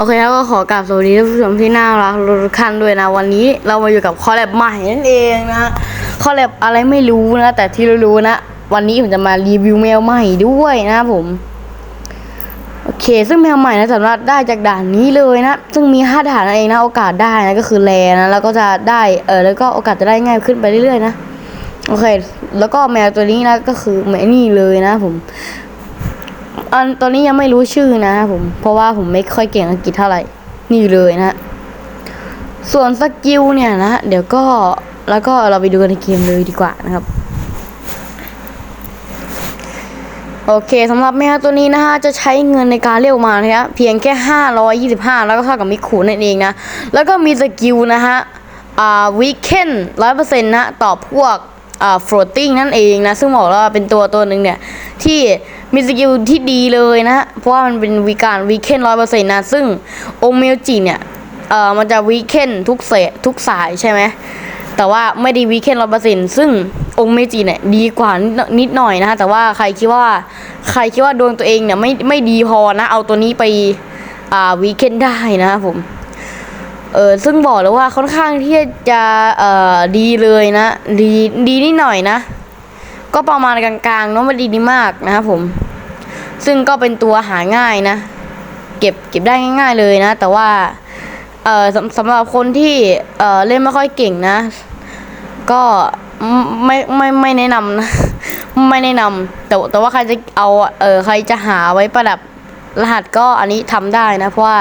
โอเคครับก็ขอกราบสวัสดีท่านผู้ชมที่น่ารักทุกท่านด้วยนะ วันนี้เรามาอยู่กับคอลแลบใหม่นั่นเองนะคอลแลบอะไรไม่รู้นะ แต่ที่รู้ๆนะ วันนี้ผมจะมารีวิวแมวใหม่ด้วยนะผมโอเค ซึ่งแมวใหม่นะสามารถได้จากด่านนี้เลยนะ ซึ่งมีห้าด่านนั่นเองนะ โอกาสได้นะก็คือแรนะแล้วก็จะได้เออแล้วก็โอกาสจะได้ง่ายขึ้นไปเรื่อยๆนะโอเค แล้วก็แมวตัวนี้นะก็คือแมวนี่เลยนะ ผม อันตอนนี้ยังไม่รู้ชื่อนะผม เพราะว่าผมไม่ค่อยเก่งอังกฤษเท่าไหร่ นี่เลยนะ ส่วนสกิลเนี่ยนะ เดี๋ยวก็แล้วก็เราไปดูกันในเกมเลยดีกว่านะครับ โอเคสำหรับแมวตัวนี้นะฮะจะใช้เงินในการเรียกมานะครับเพียงแค่ 525 แล้วก็เท่ากับมิคูนั่นเองนะ แล้วก็มีสกิลนะฮะอ่าวีเคนร้อยเปอร์เซ็นต์นะต่อพวกอ่า floating นั่นเองนะ ซึ่งบอกว่าเป็นตัวตัวหนึ่งเนี่ย ที่ มีสกิลที่ดีเลยนะ เพราะว่ามันเป็นวีการวีเคนร้อยเปอร์เซ็นต์นะ ซึ่งโอเมลจิเนี่ย เอ่อ มันจะวีเคนทุกเสทุกสายใช่ไหม แต่ว่าไม่ด้วีเคนร้อยเปอร์เซ็นต์ซึ่งองเมจิเนี่ยดีกว่านิดหน่อยนะฮะ แต่ว่าใครคิดว่าใครคิดว่าดวงตัวเองเนี่ยไม่ไม่ดีพอนะ เอาตัวนี้ไป อ่าวีเคนได้นะครับผมเออซึ่งบอกเลยว่าค่อนข้างที่จะเอ่อดีเลยนะ ดีดีนิดหน่อยนะ ก็ประมาณกลางๆเนาะไม่ดีดีมากนะครับผม ซึ่งก็เป็นตัวหาง่ายนะ เก็บเก็บได้ง่าย ๆเลยนะ แต่ว่าเอ่อสำสำหรับคนที่เอ่อเล่นไม่ค่อยเก่งนะ ก็ไม่ไม่ไม่แนะนำนะ ไม่แนะนำแต่แต่ว่าใครจะเอาเออใครจะหาไว้ประดับรหัสก็อันนี้ทำได้นะ เพราะว่า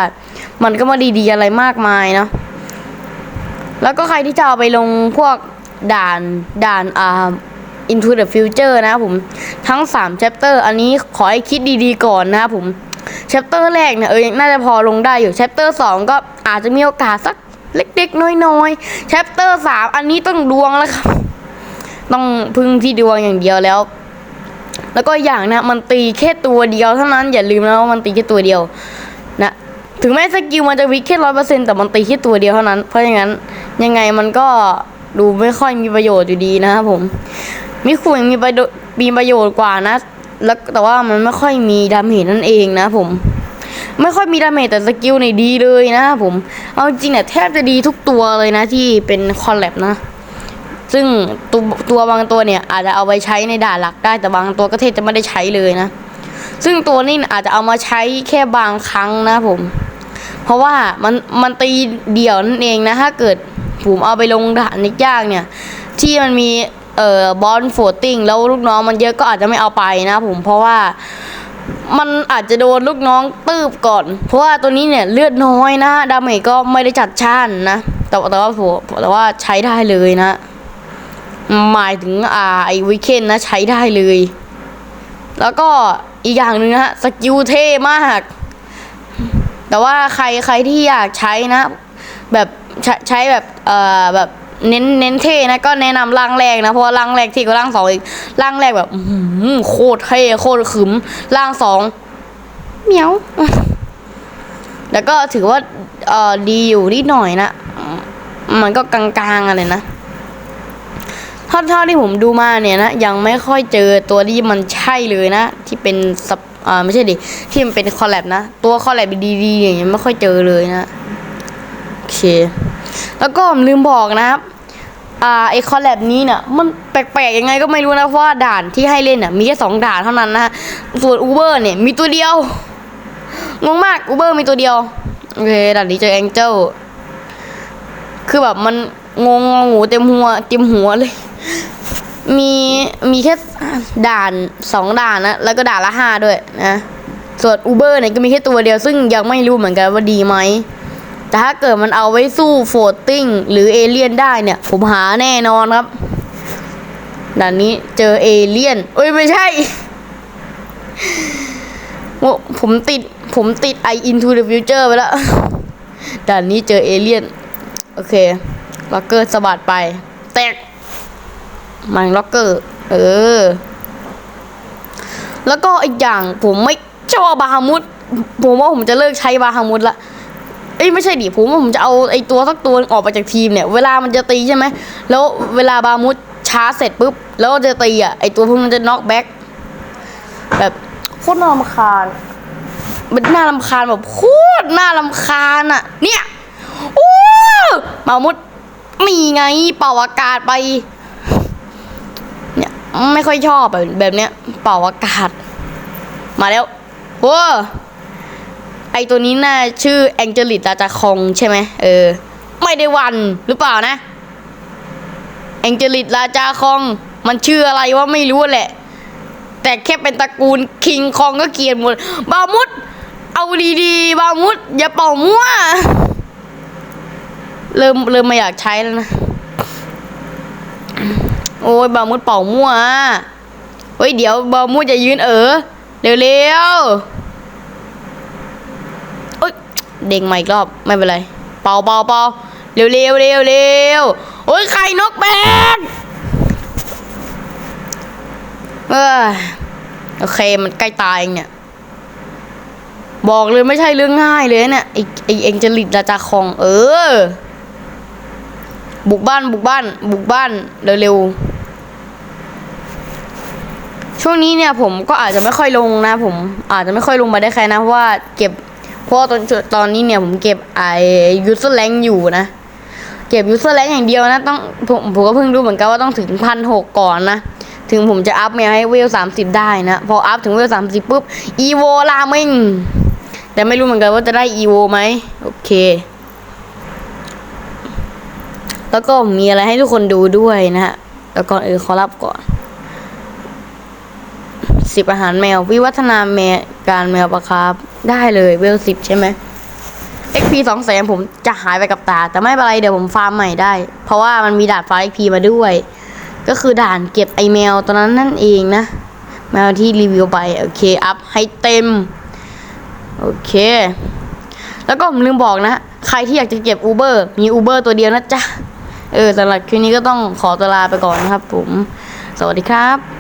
มันก็มาดีๆอะไรมากมายเนาะแล้วก็ใครที่จะเอาไปลงพวกด่านด่านอ่า Into the Future นะครับผมทั้ง3 chapter อันนี้ขอให้คิดดีๆก่อนนะครับผม chapter แรกเนี่ยเออน่าจะพอลงได้อยู่ chapter 2 ก็อาจจะมีโอกาสสักเล็กๆ น้อยๆ chapter 3 อันนี้ต้องดวงแล้วครับ ต้องพึ่งที่ดวงอย่างเดียวแล้ว แล้วก็อย่างนะมันตีแค่ตัวเดียวเท่านั้นอย่าลืมนะว่ามันตีแค่ตัวเดียว นะถึงแม้สกิลมันจะวิกแค่ร้อยเปอร์เซ็นต์แต่มันตีแค่ตัวเดียวเท่านั้น เพราะอย่างนั้นยังไงมันก็ดูไม่ค่อยมีประโยชน์อยู่ดีนะครับผม มิคุยังมีประโยชน์มีประโยชน์กว่านะ แล้วแต่ว่ามันไม่ค่อยมีดาเมจนั่นเองนะผม ไม่ค่อยมีดาเมจแต่สกิลเนี่ยดีเลยนะผม เอาจริงเนี่ยแทบจะดีทุกตัวเลยนะที่เป็นคอลแลบนะ ซึ่งตัวตัวบางตัวเนี่ย อาจจะเอาไปใช้ในด่านหลักได้แต่บางตัวก็เทศจะไม่ได้ใช้เลยนะ ซึ่งตัวนี้อาจจะเอามาใช้แค่บางครั้งนะผม เพราะว่ามันมันตีเดี่ยวนั่นเองนะถ้าเกิดผมเอาไปลงด่านในยากเนี่ย ที่มันมี เอ่อบอลโฟติ้งแล้วลูกน้องมันเยอะก็อาจจะไม่เอาไปนะผมเพราะว่ามันอาจจะโดนลูกน้องตืบก่อน เพราะว่าตัวนี้เนี่ยเลือดน้อยนะดาเมจก็ไม่ได้จัดช่านนะแต่แต่ว่าผมแต่ว่าใช้ได้เลยนะ หมายถึงอ่าไอวิเคนนะใช้ได้เลย แล้วก็อีกอย่างหนึ่งนะฮะสกิลเท่มาก แต่ว่าใครใครที่อยากใช้นะ แบบใช้ใช้แบบเอ่อแบบ เน้นเน้นเท่นะก็แนะนำร่างแรกนะเพราะว่าร่างแรกที่กับร่างสองอีกร่างแรกแบบโคตรเท่โคตรขึมร่างสองเหมียวแล้วก็ถือว่าเออดีอยู่นิดหน่อยนะมันก็กลางๆอะไรนะเท่าเท่าที่ผมดูมาเนี่ยนะยังไม่ค่อยเจอตัวที่มันใช่เลยนะ ที่เป็นสับอ่าไม่ใช่ดิที่มันเป็นคอลแลบนะ ตัวคอลแลบดีๆอย่างเงี้ยไม่ค่อยเจอเลยนะโอเค แล้วก็ผมลืมบอกนะครับ อ่าไอคอลแลบนี้เนี่ยมันแปลกๆยังไงก็ไม่รู้นะเพราะว่าด่านที่ให้เล่นน่ะมีแค่สองด่านเท่านั้นนะส่วนอูเบอร์เนี่ยมีตัวเดียวงงมากอูเบอร์มีตัวเดียวโอเคด่านนี้เจอแองเจิลคือแบบมันงงงองูเต็มหัวเต็มหัวเลย มีมีแค่ด่านสองด่านนะแล้วก็ด่านละห้าด้วยนะส่วนอูเบอร์เนี่ยก็มีแค่ตัวเดียวซึ่งยังไม่รู้เหมือนกันว่าดีไหม แต่ถ้าเกิดมันเอาไว้สู้โฟตติ้งหรือเอเลี่ยนได้เนี่ย ผมหาแน่นอนครับด่านนี้เจอเอเลี่ยนเอ้ยไม่ใช่โผมติดผมติดไอ into the future ไปแล้วด่านนี้เจอเอเลี่ยน โอเค ล็อกเกอร์สะบัดไป แตก มันล็อกเกอร์ เออ แล้วก็อีกอย่างผมไม่ชอบบาฮามุด ผมว่าผมจะเลิกใช้บาฮามุดละ เอ้ยไม่ใช่ดิผมว่าผมจะเอาไอ้ตัวสักตัวออกไปจากทีมเนี่ย เวลามันจะตีใช่ไหมแล้วเวลาบาฮามุดช้าเสร็จปุ๊บ แล้วจะตีอะไอ้ตัวพวกมันจะน็อกแบ็กแบบโคตรนอมคานมันน่ารำคาญแบบโคตรน่ารำคาญอะเนี่ยโอ้มามุดมีไงเป่าอากาศไป เนี่ยไม่ค่อยชอบแบบแบบเนี้ยเป่าอากาศ มาแล้วโอ้ไอตัวนี้น่าชื่อแองเจลิตราจาคองใช่ไหมเออ ไม่ได้วันหรือเปล่านะแองเจลิตราจาคอง มันชื่ออะไรวะไม่รู้แหละ แต่แค่เป็นตระกูลคิงคองก็เกลียดหมด บามุดเอาดีๆ บามุดอย่าเป่ามั่ว เริ่มเริ่มไม่อยากใช้แล้วนะ โอ้ยบามุดเป่ามั่วเฮ้ยเดี๋ยวบามุดจะยืนเออเร็วๆ เด้งมาอีกรอบไม่เป็นไร เป่าเป่าเป่าเร็วเร็วเร็วเร็วโอ้ยไข่นกแบกเออโอเคมันใกล้ตายเองเนี่ย บอกเลยไม่ใช่เรื่องง่ายเลยเนี่ยไอไอเองจะหลิดราจาคอง เออ บุกบ้านบุกบ้าน บุกบ้านเร็วๆช่วงนี้เนี่ยผมก็อาจจะไม่ค่อยลงนะ ผม อาจจะไม่ค่อยลงมาได้ใครนะเพราะว่าเก็บ เพราะตอนตอนนี้เนี่ยผมเก็บไอยูเซอร์แลงอยู่นะ เก็บยูเซอร์แลงอย่างเดียวนะต้องผมผมก็เพิ่งรู้เหมือนกันว่าต้องถึงพันหกก่อนนะ ถึงผมจะอัพแมวให้เวลสามสิบได้นะ พออัพถึงเวลสามสิบปุ๊บอีโวลามิงแต่ไม่รู้เหมือนกันว่าจะได้อีโวไหมโอเคแล้วก็มีอะไรให้ทุกคนดูด้วยนะฮะ แล้วก่อนอื่นขอรับก่อน สิบอาหารแมว วิวัฒนาแมว การแมวปะครับ ได้เลยเวลสิบใช่ไหม XP สองแสนผมจะหายไปกับตา แต่ไม่เป็นไรเดี๋ยวผมฟาร์มใหม่ได้ เพราะว่ามันมีดาดฟ้า XP มาด้วย ก็คือด่านเก็บไอแมวตัวนั้นนั่นเองนะ แมวที่รีวิวไป โอเค อัพให้เต็ม โอเค แล้วก็ผมลืมบอกนะ ใครที่อยากจะเก็บ Uber มี Uber ตัวเดียวนะจ๊ะ เออสำหรับคลิปนี้ก็ต้องขอตัวลาไปก่อนนะครับผม สวัสดีครับ